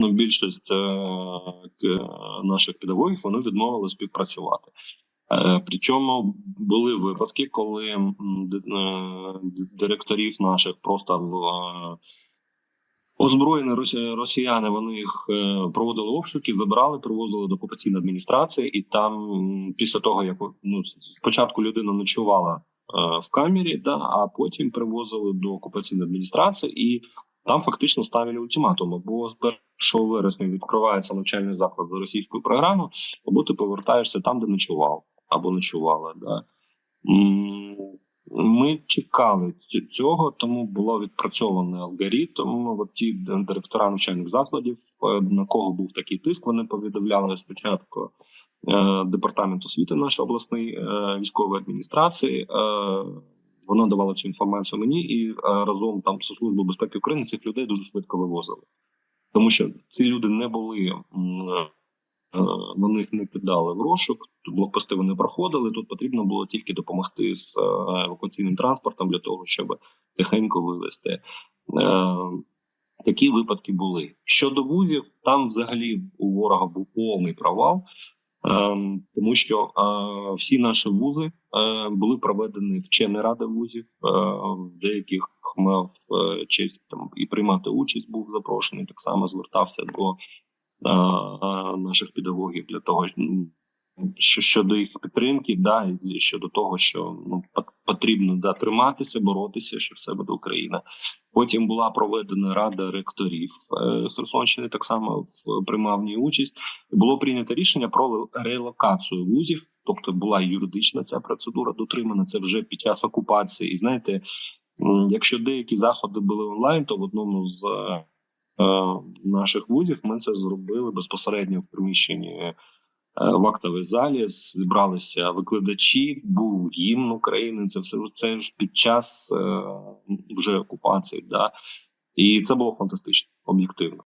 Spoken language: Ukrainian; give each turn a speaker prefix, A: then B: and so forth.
A: ну, більшість е, к- наших педагогів вони відмовили співпрацювати. Е, Причому були випадки, коли е, директорів наших просто е, озброєні росі- росіяни. Вони їх е, проводили обшуки, вибирали, привозили до окупаційної адміністрації, і там після того, як ну спочатку людина ночувала е, в камері, да, а потім привозили до окупаційної адміністрації і. Там фактично ставили ультиматум, або з 1 вересня відкривається навчальний заклад за російською програмою, або ти повертаєшся там, де ночував, або ночувала. Да. Ми чекали цього, тому було відпрацьований алгоритм. От ті директора навчальних закладів, е, на кого був такий тиск, вони повідомляли спочатку е, департамент освіти нашої обласної е, військової адміністрації. Вона давала цю інформацію мені, і е, разом там з службою безпеки України цих людей дуже швидко вивозили, тому що ці люди не були. е, Вони не піддали в розшук, блокпости вони проходили. Тут потрібно було тільки допомогти з е, евакуаційним транспортом для того, щоб тихенько вивезти. Такі випадки були. Щодо вузів, там взагалі у ворога був повний провал, тому що е, всі наші вузи е, були проведені вчені ради вузів. Е, в деяких мав честь там і приймати участь, був запрошений. Так само звертався до наших педагогів для того, щодо їх підтримки, да, і щодо того, що ну потрібно да, триматися, боротися, що все буде Україна. Потім була проведена рада ректорів е, Херсонщини, так само приймав в ній участь. Було прийнято рішення про релокацію вузів, тобто була юридична ця процедура дотримана. Це вже під час окупації. І знаєте, якщо деякі заходи були онлайн, то в одному з е, наших вузів ми це зробили безпосередньо в приміщенні в актовій залі. Зібралися викладачі, був гімн України. Це все це ж під час е, вже окупації. Да? І це було фантастично, об'єктивно.